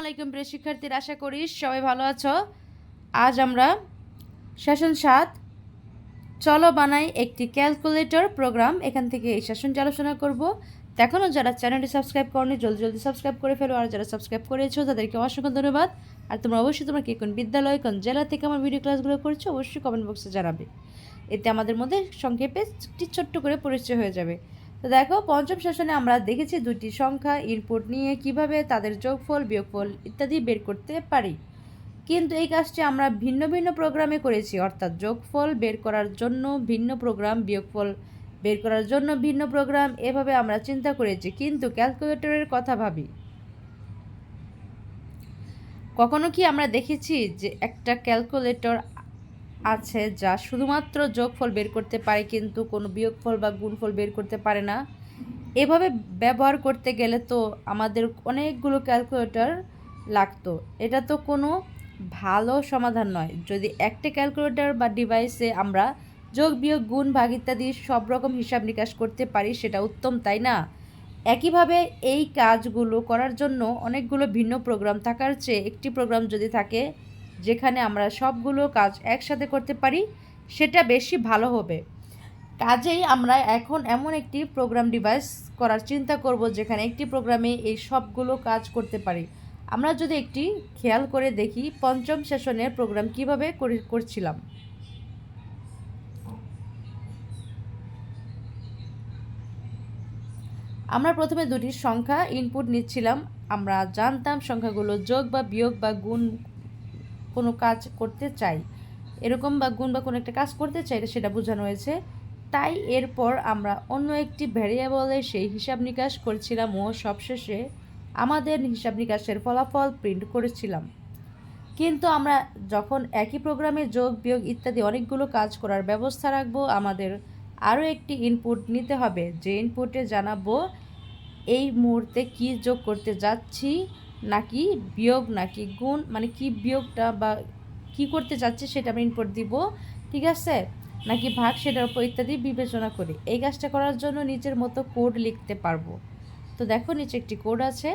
আলাইকুম প্রিয় শিক্ষার্থীরা, আশা করি সবাই ভালো আছো। আজ আমরা সেশন সাত, চলো বানাই একটি ক্যালকুলেটর প্রোগ্রাম এখান থেকে এই সেশনটি আলোচনা করব। এখনও যারা চ্যানেলটি সাবস্ক্রাইব করনি, জলদি জলদি সাবস্ক্রাইব করে ফেলো। আর যারা সাবস্ক্রাইব করেছ, তাদেরকে অসংখ্য ধন্যবাদ। আর তোমরা অবশ্যই তোমরা কে কোন বিদ্যালয়, কোন জেলা থেকে আমার ভিডিও ক্লাসগুলো করছ অবশ্যই কমেন্ট বক্সে জানাবে। এতে আমাদের মধ্যে সংক্ষেপে একটি ছোট্ট করে পরিচয় হয়ে যাবে। তো দেখো, পঞ্চম সেশনে আমরা দেখেছি দুটি সংখ্যা ইনপুট নিয়ে কীভাবে তাদের যোগফল, বিয়োগফল ইত্যাদি বের করতে পারি। কিন্তু এই কাজটি আমরা ভিন্ন ভিন্ন প্রোগ্রামে করেছি, অর্থাৎ যোগফল বের করার জন্য ভিন্ন প্রোগ্রাম, বিয়োগফল বের করার জন্য ভিন্ন প্রোগ্রাম, এভাবে আমরা চিন্তা করেছি, কিন্তু ক্যালকুলেটরের কথা ভাবি। কখনো কি আমরা দেখেছি যে একটা ক্যালকুলেটর আছে যা শুধুমাত্র যোগফল বের করতে পারে, কিন্তু কোনো বিয়োগফল বা গুণফল বের করতে পারে না। এভাবে ব্যবহার করতে গেলে তো আমাদের অনেকগুলো ক্যালকুলেটর লাগতো। এটা তো কোনো ভালো সমাধান নয়। যদি একটা ক্যালকুলেটর বা ডিভাইসে আমরা যোগ, বিয়োগ, গুণ, ভাগ ইত্যাদি সব রকম হিসাব নিকাশ করতে পারি, সেটা উত্তম, তাই না? একইভাবে এই কাজগুলো করার জন্য অনেকগুলো ভিন্ন প্রোগ্রাম থাকার চেয়ে একটি প্রোগ্রাম যদি থাকে যেখানে আমরা সবগুলো কাজ একসাথে করতে পারি, সেটা বেশি ভালো হবে। কাজেই আমরা এখন এমন একটি প্রোগ্রাম ডিভাইস করার চিন্তা করব, যেখানে একটি প্রোগ্রামে এই সবগুলো কাজ করতে পারি। আমরা যদি একটি খেয়াল করে দেখি, পঞ্চম সেশনের প্রোগ্রাম কীভাবে করে- করছিলাম। আমরা প্রথমে দুটি সংখ্যা ইনপুট নিচ্ছিলাম। আমরা জানতাম সংখ্যাগুলো যোগ বা বিয়োগ বা গুণ কোনো কাজ করতে চাই, এরকম বা গুণ বা কোনো একটা কাজ করতে চাই, সেটা বোঝানো হয়েছে। তাই এরপর আমরা অন্য একটি ভ্যারিয়েবলে সেই হিসাব নিকাশ করছিলাম ও সবশেষে আমাদের হিসাব নিকাশের ফলাফল প্রিন্ট করেছিলাম। কিন্তু আমরা যখন একই প্রোগ্রামে যোগ, বিয়োগ ইত্যাদি অনেকগুলো কাজ করার ব্যবস্থা রাখব, আমাদের আরও একটি ইনপুট নিতে হবে। যে ইনপুটে জানাব, এই মুহূর্তে কি যোগ করতে যাচ্ছি নাকি বিয়োগ নাকি গুণ মানে কি বিয়োগটা বা কি করতে যাচ্ছি সেটা আমরা ইনপুট দিব, ঠিক আছে? নাকি ভাগ সেটার উপর ইত্যাদি বিবেচনা করি। এই কাজটা করার জন্য নিজের মতো কোড লিখতে পারব। তো দেখো নিচে একটি কোড আছে।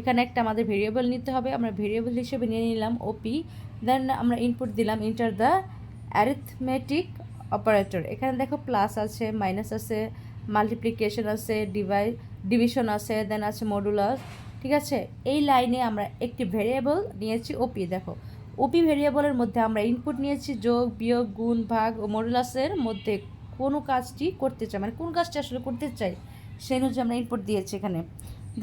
এখানে একটা আমাদের ভেরিয়েবল নিতে হবে। আমরা ভেরিয়েবল হিসেবে নিয়ে নিলাম ওপি দেন আমরা ইনপুট দিলাম ইন্টার দ্য অ্যারিথমেটিক অপারেটর এখানে দেখো প্লাস আছে মাইনাস আছে মাল্টিপ্লিকেশন আছে ডিভাই ডিভিশন আছে দেন আছে মডুলাস ঠিক আছে? এই লাইনে আমরা একটি ভেরিয়েবল নিয়েছি ওপি দেখো। ওপি ভেরিয়েবলের মধ্যে আমরা ইনপুট নিয়েছি, যোগ, বিয়োগ, গুণ, ভাগ ও মডুলাসের মধ্যে কোনো কাজটি করতে চাই মানে কোন কাজটি আসলে করতে চাই সেই অনুযায়ী আমরা ইনপুট দিয়েছি এখানে।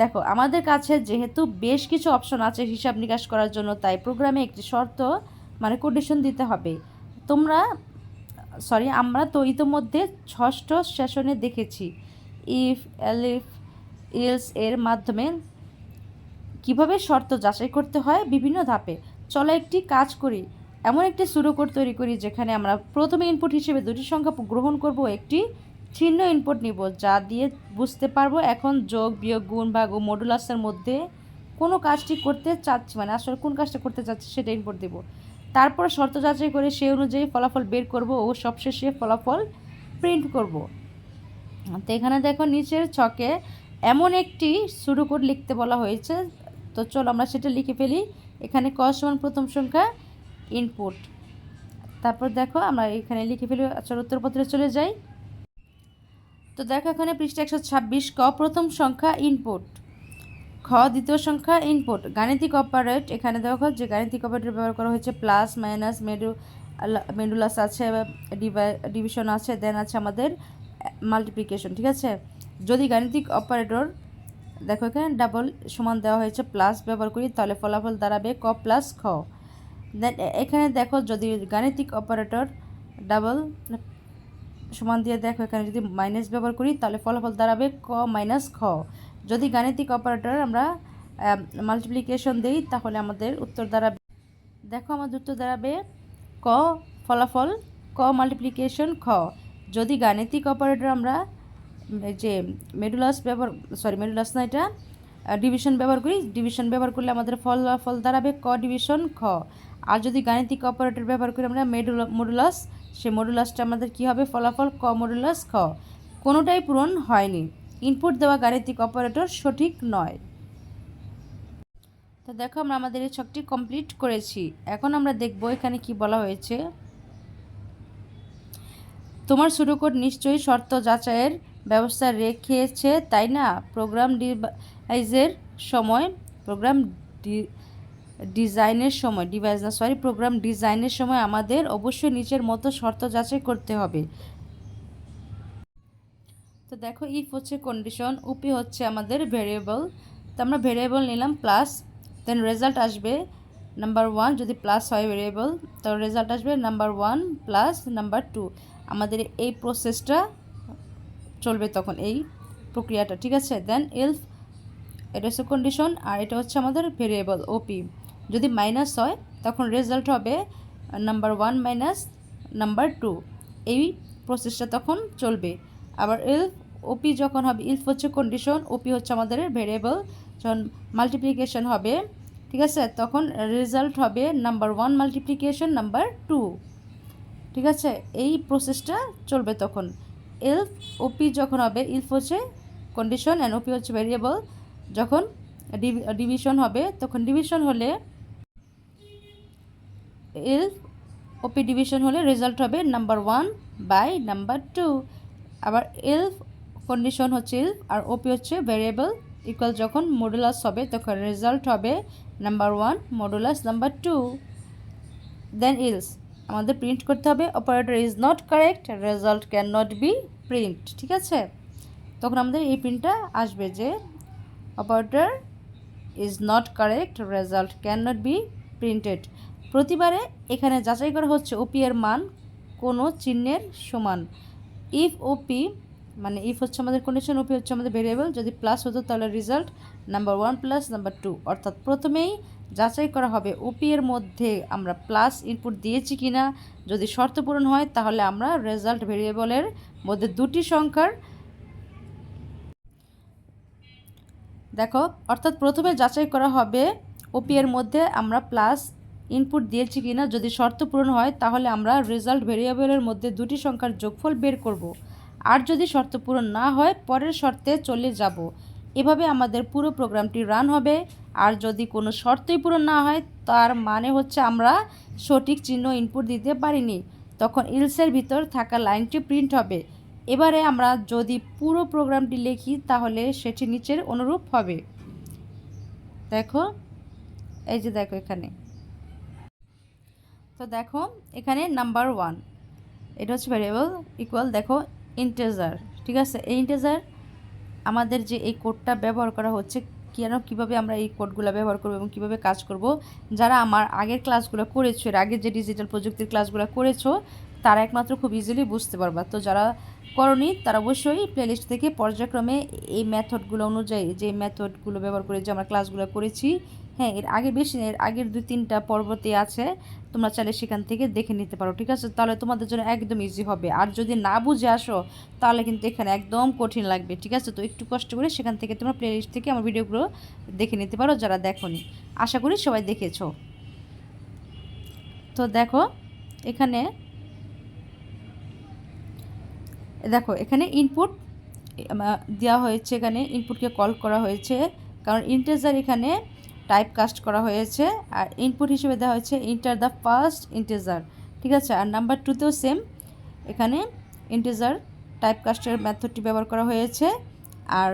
দেখো, আমাদের কাছে যেহেতু বেশ কিছু অপশন আছে হিসাব নিকাশ করার জন্য, তাই প্রোগ্রামে একটি শর্ত মানে কন্ডিশন দিতে হবে। তোমরা সরি আমরা তো ইতোমধ্যে ষষ্ঠ সেশনে দেখেছি। ইফ এলিফ ইলস এর মাধ্যমে কীভাবে শর্ত যাচাই করতে হয় বিভিন্ন ধাপে। চলো একটি কাজ করি। এমন একটি সুরোকোড তৈরি করি যেখানে আমরা প্রথমে ইনপুট হিসেবে দুটি সংখ্যা গ্রহণ করব, একটি চিহ্ন ইনপুট নিব, যা দিয়ে বুঝতে পারব এখন যোগ, বিয়োগ, গুণ, ভাগ ও মডুলাসের মধ্যে কোনো কাজটি করতে চাচ্ছি মানে আসলে কোন কাজটা করতে চাচ্ছি সেটা ইনপুট দেব। তারপর শর্ত যাচাই করে সেই অনুযায়ী ফলাফল বের করব ও সবশেষে ফলাফল প্রিন্ট করব। তো এখানে দেখো নিচের ছকে এমন একটি শুরু কোড লিখতে বলা হয়েছে তো চলো আমরা সেটা লিখে ফেলি। এখানে ক সমান প্রথম সংখ্যা ইনপুট তারপর দেখো আমরা এখানে লিখে ফেলি, চলো উত্তরপত্রে চলে যাই। তো দেখো এখানে পৃষ্ঠা একশো ছাব্বিশ ক, প্রথম সংখ্যা ইনপুট খ, দ্বিতীয় সংখ্যা ইনপুট গাণিতিক অপারেট এখানে দেখো যে গাণিতিক অপারেটর ব্যবহার করা হয়েছে প্লাস মাইনাস মেডু মেডুলাস আছে ডিভিশন আছে দেন আছে আমাদের মাল্টিপ্লিকেশন ঠিক আছে? যদি গাণিতিক অপারেটর দেখো এখানে ডাবল সমান দেওয়া হয়েছে প্লাস ব্যবহার করি, তাহলে ফলাফল দাঁড়াবে ক প্লাস খ। দেন এখানে দেখো যদি গাণিতিক অপারেটর ডাবল সমান দিয়ে দেখো এখানে যদি মাইনাস ব্যবহার করি, তাহলে ফলাফল দাঁড়াবে ক মাইনাস খ। যদি গাণিতিক অপারেটর আমরা মাল্টিপ্লিকেশন দিই, তাহলে আমাদের উত্তর দাঁড়াবে। দেখো আমাদের উত্তর দাঁড়াবে ক ফলাফল, ক মাল্টিপ্লিকেশন খ। যদি গাণিতিক অপারেটর আমরা যে মেডুলাস ব্যবহার সরি মেডুলাস না এটা ডিভিশন ব্যবহার করি। ডিভিশন ব্যবহার করলে আমাদের ফলাফল দাঁড়াবে ক ডিভিশন খ। আর যদি গাণিতিক অপারেটর ব্যবহার করি আমরা মেডুলা মডুলাস সেই মডুলাসটা আমাদের কী হবে? ফলাফল ক মডুলাস খ। কোনোটাই পূরণ হয়নি। ইনপুট দেওয়া গাণিতিক অপারেটর সঠিক নয়। তো দেখো আমরা আমাদের এই ছকটি কমপ্লিট করেছি। এখন আমরা দেখব এখানে কি বলা হয়েছে। তোমার শুরু কোড নিশ্চয়ই শর্ত যাচাইয়ের ব্যবস্থা রেখেছে, তাই না? প্রোগ্রাম ডিভাইসের সময়, প্রোগ্রাম ডিজাইনের সময়, ডিভাইস না, সরি, প্রোগ্রাম ডিজাইনের সময় আমাদের অবশ্যই নিচের মতো শর্ত যাচাই করতে হবে। তো দেখো ইফ হচ্ছে কন্ডিশন উপি হচ্ছে আমাদের ভেরিয়েবল তো আমরা ভেরিয়েবল নিলাম প্লাস দেন রেজাল্ট আসবে নাম্বার ওয়ান যদি প্লাস হয় ভেরিয়েবল তো রেজাল্ট আসবে number one plus number two আমাদের এই প্রসেসটা চলবে তখন এই প্রক্রিয়াটা, ঠিক আছে? দেন এলফ এটা হচ্ছে কন্ডিশন আর এটা হচ্ছে আমাদের ভেরিয়েবল ওপি যদি মাইনাস হয়, তখন রেজাল্ট হবে number one minus number two এই প্রসেসটা তখন চলবে। আবার এলফ ওপি যখন হবে ইলফ হচ্ছে কন্ডিশন ওপি হচ্ছে আমাদের ভেরিয়েবল যখন মাল্টিপ্লিকেশন হবে, ঠিক আছে? তখন রেজাল্ট হবে number one multiplication number two ঠিক আছে? এই প্রসেসটা চলবে তখন। এলফ ওপি যখন হবে, ইলফ হচ্ছে কন্ডিশন অ্যান্ড ওপি হচ্ছে ভেরিয়েবল যখন ডিভিশন হবে, তখন ডিভিশন হলে এলফ ওপি ডিভিশন হলে রেজাল্ট হবে number one by number two আবার ইলফ কন্ডিশন হচ্ছে এলফ আর ওপি হচ্ছে ভেরিয়েবল ইকুয়াল যখন মডুলাস হবে, তখন রেজাল্ট হবে number one modulus number two then else আমাদের প্রিন্ট করতে হবে। Operator is not correct result can not be print ঠিক আছে? তখন আমাদের এই প্রিন্টটা আসবে যে operator is not correct result can not be printed প্রতিবারে এখানে যাচাই করা হচ্ছে ওপি এর মান কোনো চিহ্নের সমান। ইফ ওপি মানে ইফ হচ্ছে আমাদের কন্ডিশন ওপি হচ্ছে আমাদের ভেরিয়েবল যদি প্লাস হতো তাহলে result number one plus number two. অর্থাৎ প্রথমেই যাচাই করা হবে ওপি এর মধ্যে আমরা প্লাস ইনপুট দিয়েছি কি না। যদি শর্ত পূরণ হয়, তাহলে আমরা রেজাল্ট ভেরিয়েবলের মধ্যে দুটি সংখ্যার দেখো, অর্থাৎ প্রথমে যাচাই করা হবে ওপি এর মধ্যে আমরা প্লাস ইনপুট দিয়েছি কি না। যদি শর্ত পূরণ হয়, তাহলে আমরা রেজাল্ট ভেরিয়েবলের মধ্যে দুটি সংখ্যার যোগফল বের করব। আর যদি শর্ত পূরণ না হয়, পরের শর্তে চলে যাব। এভাবে আমাদের পুরো প্রোগ্রামটি রান হবে। আর যদি কোনো শর্তই পূরণ না হয়, তার মানে হচ্ছে আমরা সঠিক চিহ্ন ইনপুট দিতে পারিনি। তখন ইলসের ভিতর থাকা লাইনটি প্রিন্ট হবে। এবারে আমরা যদি পুরো প্রোগ্রামটি লিখি, তাহলে সেটি নিচের অনুরূপ হবে। দেখো, এই যে দেখো এখানে। তো দেখো, এখানে নাম্বার ওয়ান এটা হচ্ছে ভ্যারিয়েবল ইকুয়াল দেখো ইন্টেজার ঠিক আছে? এই ইন্টেজার আমাদের যে এই কোডটা ব্যবহার করা হচ্ছে, কেন, কীভাবে আমরা এই কোডগুলো ব্যবহার করব এবং কীভাবে কাজ করব, যারা আমার আগের ক্লাসগুলো করেছ, এর আগে যে ডিজিটাল প্রযুক্তির ক্লাসগুলো করেছ, তারা একমাত্র খুব ইজিলি বুঝতে পারবা। তো যারা করনি, তারা অবশ্যই প্লেলিস্ট থেকে পর্যায়ক্রমে এই মেথডগুলো অনুযায়ী, যে মেথডগুলো ব্যবহার করে যে আমরা ক্লাসগুলো করেছি হ্যাঁ এর আগে বেশি এর আগের দুই তিনটা পর্বতে আছে, তোমরা চাইলে সেখান থেকে দেখে নিতে পারো, ঠিক আছে? তাহলে তোমাদের জন্য একদম ইজি হবে। আর যদি না বুঝে আসো, তাহলে কিন্তু এখানে একদম কঠিন লাগবে, ঠিক আছে? তো একটু কষ্ট করে সেখান থেকে তোমরা প্লেলিস্ট থেকে আমার ভিডিওগুলো দেখে নিতে পারো যারা দেখোনি। আশা করি সবাই দেখেছ। তো দেখো, এখানে দেখো, এখানে ইনপুট দেওয়া হয়েছে এখানে ইনপুটকে কল করা হয়েছে, কারণ ইন্টেজার এখানে টাইপ কাস্ট করা হয়েছে, আর ইনপুট হিসেবে দেওয়া হয়েছে ইন্টার দ্য ফার্স্ট ইন্টেজার ঠিক আছে? আর নাম্বার টুতেও সেম এখানে ইন্টেজার টাইপ কাস্টের মেথডটি ব্যবহার করা হয়েছে, আর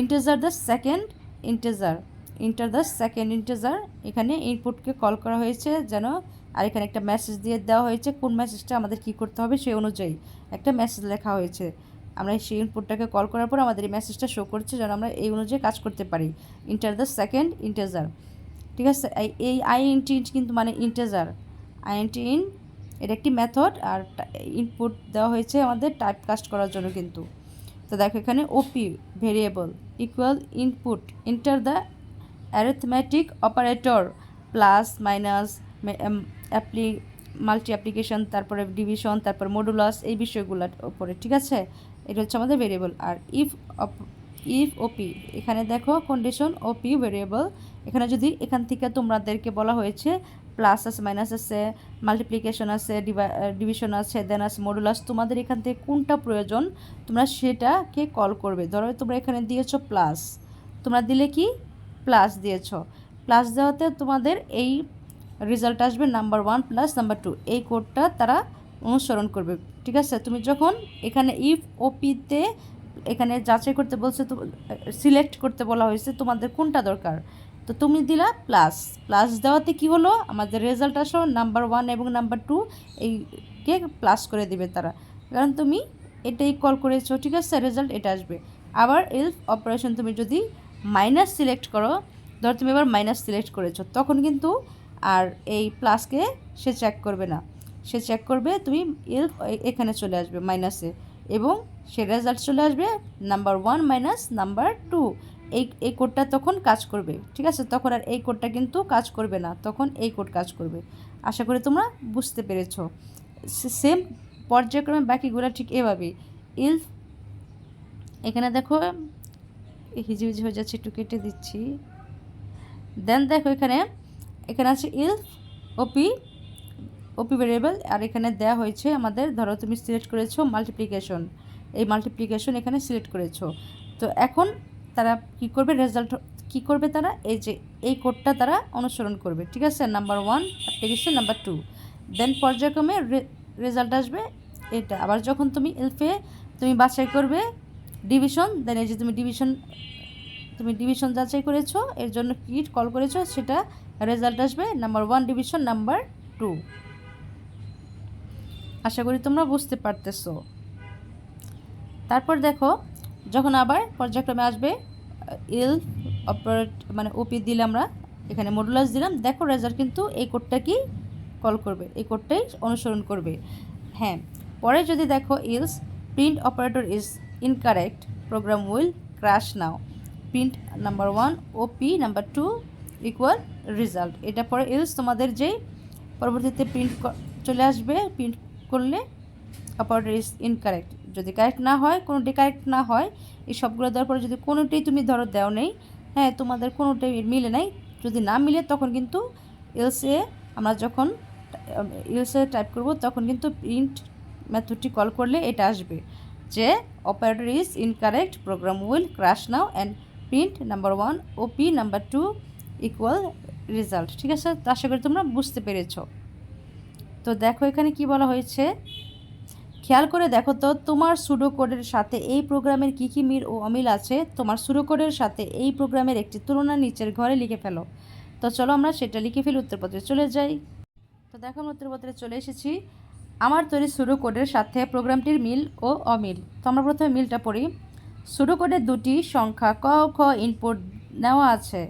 integer the second integer enter the second integer এখানে ইনপুটকে কল করা হয়েছে যেন আর এখানে একটা মেসেজ দিয়ে দেওয়া হয়েছে, কোন মেসেজটা আমাদের কী করতে হবে সেই অনুযায়ী একটা মেসেজ লেখা হয়েছে। আমরা সেই ইনপুটটাকে কল করার পর আমাদের এই মেসেজটা শো করছে যেন আমরা এই অনুযায়ী কাজ করতে পারি। ইন্টার দ্য সেকেন্ড ইন্টেজার ঠিক আছে? এই আই ইনটি কিন্তু মানে ইন্টেজার আই ইনটি ইন এটা একটি মেথড আর ইনপুট দেওয়া হয়েছে আমাদের টাইপ কাস্ট করার জন্য কিন্তু। তো দেখো এখানে op variable equal input enter the arithmetic operator plus minus অ্যাপ্লি multi application তারপরে ডিভিশন তারপর মডুলাস এই বিষয়গুলোর ওপরে ঠিক আছে? এটা হচ্ছে আমাদের ভেরিয়েবল আর ইফ ইফ ওপি এখানে দেখো কন্ডিশন ওপি ভেরিয়েবল এখানে যদি এখান থেকে তোমাদেরকে বলা হয়েছে প্লাস আছে মাইনাস আছে মাল্টিপ্লিকেশন আছে ডিভিশন আছে দেন আছে মডুলাস তোমাদের এখান থেকে কোনটা প্রয়োজন, তোমরা সেটাকে কল করবে। ধরো তোমরা এখানে দিয়েছ প্লাস তোমরা দিলে কি? প্লাস দিয়েছ। প্লাস দেওয়াতে তোমাদের এই রেজাল্ট আসবে number one plus number two এই কোডটা তারা অনুসরণ করবে। ঠিক আছে? তুমি যখন এখানে ইফ ও পিতে এখানে যাচাই করতে বলছে, তো সিলেক্ট করতে বলা হয়েছে, তোমাদের কোনটা দরকার? তো তুমি দিলা প্লাস প্লাস দেওয়াতে কি হলো? আমাদের রেজাল্ট আসলো নাম্বার ওয়ান এবং নাম্বার টু এইকে প্লাস করে দিবে তারা। কারণ তুমি এটাই কল করেছ, ঠিক আছে? রেজাল্ট এটা আসবে। আবার এলফ অপারেশন তুমি যদি মাইনাস সিলেক্ট করো, ধর তুমি এবার মাইনাস সিলেক্ট করেছ, তখন কিন্তু আর এই প্লাসকে সে চেক করবে না। সে চেক করবে, তুমি এলফ এখানে চলে আসবে মাইনাসে এবং সে রেজাল্ট চলে আসবে number one minus number two এই এই কোডটা তখন কাজ করবে, ঠিক আছে? তখন আর এই কোডটা কিন্তু কাজ করবে না, তখন এই কোড কাজ করবে। আশা করি তোমরা বুঝতে পেরেছ। সেম পর্যায়ক্রমে বাকিগুলো ঠিক এভাবেই। ইলফ এখানে দেখো হিজিবিজি হয়ে যাচ্ছে, একটু কেটে দিচ্ছি। দেন দেখো এখানে এখানে আছে ইলফ ওপি ওপি ভেরিয়েবল আর এখানে দেওয়া হয়েছে আমাদের, ধরো তুমি সিলেক্ট করেছ মাল্টিপ্লিকেশন এই মাল্টিপ্লিকেশন এখানে সিলেক্ট করেছ। তো এখন তারা কি করবে? রেজাল্ট কি করবে তারা? এই যে, এই কোডটা তারা অনুসরণ করবে। ঠিক আছে? Number one application number two then পর্যায়ক্রমে রেজাল্ট আসবে এটা। আবার যখন তুমি এলফে তুমি বাছাই করবে ডিভিশন দেন এই যে তুমি ডিভিশন তুমি ডিভিশন যাচাই করেছ, এর জন্য কিট কল করেছ, সেটা রেজাল্ট আসবে। Number one division number two আশা করি তোমরা বুঝতে পারতেছো। তারপর দেখো, যখন আবার পর্যায়ক্রমে আসবে, ইল অপারেট মানে ওপি দিলে আমরা এখানে মডুলাস দিলাম। দেখো রেজাল্ট কিন্তু এই কোডটাকেই কল করবে, এই কোডটাই অনুসরণ করবে। হ্যাঁ পরে যদি দেখো else print operator is incorrect program will crash now print number one op number two equal result এটা পরে ইলস তোমাদের যেই পরবর্তীতে প্রিন্ট চলে আসবে প্রিন্ট করলে অপারেটর ইজ ইনকারেক্ট যদি কারেক্ট না হয়, কোনোটি কারেক্ট না হয়, এই সবগুলো দেওয়ার পরে যদি কোনোটাই তুমি ধরো দেও নেই হ্যাঁ তোমাদের কোনোটাই মিলে নাই, যদি না মিলে তখন কিন্তু এলসে আমরা যখন এলসে টাইপ করব, তখন কিন্তু প্রিন্ট মেথডটি কল করলে এটা আসবে যে operator is incorrect program will crash now and print number one op number two equal result ঠিক আছে? তো আশা করি তোমরা বুঝতে পেরেছ। তো দেখো এখানে কি বলা হয়েছে? খেয়াল করে দেখো তো, তোমার সুডো কোডের সাথে এই প্রোগ্রামের কী কী মিল ও অমিল আছে? তোমার সুডো কোডের সাথে এই প্রোগ্রামের একটি তুলনা নিচের ঘরে লিখে ফেলো। তো চলো আমরা সেটা লিখে ফেলি উত্তরপত্রে। চলে যাই। তো দেখো আমরা উত্তরপত্রে চলে এসেছি। আমার তৈরি সুডো কোডের সাথে প্রোগ্রামটির মিল ও অমিল। তো আমরা প্রথমে মিলটা পড়ি। সুডো কোডের দুটি সংখ্যা ক খ ইনপুট নেওয়া আছে।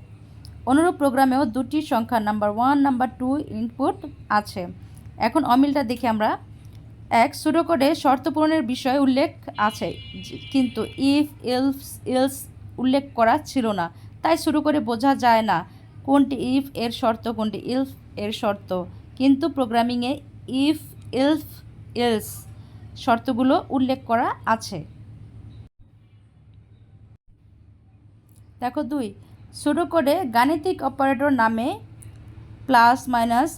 অনুরূপ প্রোগ্রামেও দুটি সংখ্যা number one number two input আছে। এখন অমিলটা দেখি আমরা। এক, সুডোকোডে শর্ত পূরণের বিষয় উল্লেখ আছে কিন্তু ইফ এলস এলস উল্লেখ করা ছিল না। তাই শুরু করে বোঝা যায় না কোনটি ইফ এর শর্ত, কোনটি ইলফ এর শর্ত। কিন্তু প্রোগ্রামিংয়ে ইফ এলফ এলস শর্তগুলো উল্লেখ করা আছে। দেখো দুই শুরু করে গাণিতিক অপারেটর নামে plus minus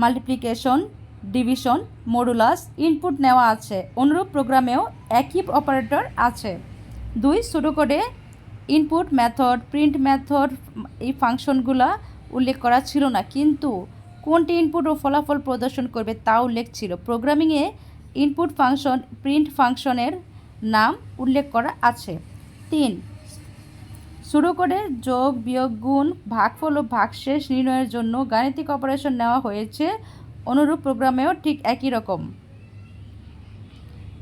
multiplication division modulus input নেওয়া আছে। অনুরূপ প্রোগ্রামেও একই অপারেটর আছে। দুই সুডোকোডে ইনপুট মেথড প্রিন্ট মেথড এই ফাংশনগুলো উল্লেখ করা ছিল না, কিন্তু কোনটি ইনপুট ও ফলাফল প্রদর্শন করবে তা উল্লেখ ছিল। প্রোগ্রামিংয়ে ইনপুট ফাংশন প্রিন্ট ফাংশনের নাম উল্লেখ করা আছে। তিন সুডোকোডের যোগ, বিয়োগ, গুণ, ভাগফল ও ভাগশেষ নির্ণয়ের জন্য গাণিতিক অপারেশন নেওয়া হয়েছে। অনুরূপ প্রোগ্রামেও ঠিক একই রকম।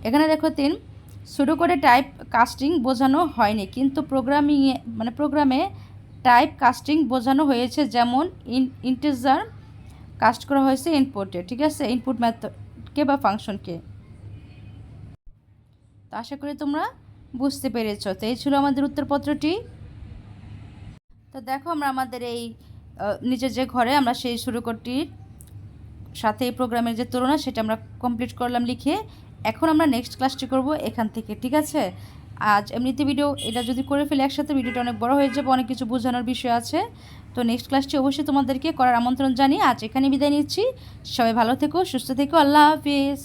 এখানে দেখো তিন। শুরু করে টাইপ কাস্টিং বোঝানো হয়নি, কিন্তু প্রোগ্রামিংয়ে মানে প্রোগ্রামে টাইপ কাস্টিং বোঝানো হয়েছে, যেমন ইন ইন্টেজার কাস্ট করা হয়েছে ইনপুটে ঠিক আছে? ইনপুট ম্যাথকে বা ফাংশনকে তো আশা করি তোমরা বুঝতে পেরেছ। তো এই ছিল আমাদের উত্তরপত্রটি। তো দেখো আমরা আমাদের এই নিজের যে ঘরে আমরা সেই শুরু করটির সাথে এই প্রোগ্রামের যে তুলনা সেটা আমরা কমপ্লিট করলাম লিখে। এখন আমরা নেক্সট ক্লাসটি করব এখান থেকে, ঠিক আছে? আজ এমনিতে ভিডিও এটা যদি করে ফেলে একসাথে ভিডিওটা অনেক বড় হয়ে যাবে, অনেক কিছু বোঝানোর বিষয় আছে। তো নেক্সট ক্লাসটি অবশ্যই তোমাদেরকে করার আমন্ত্রণ জানিয়ে আজ এখানে বিদায় নিচ্ছি। সবাই ভালো থেকো, সুস্থ থেকো, আল্লাহ হাফিজ।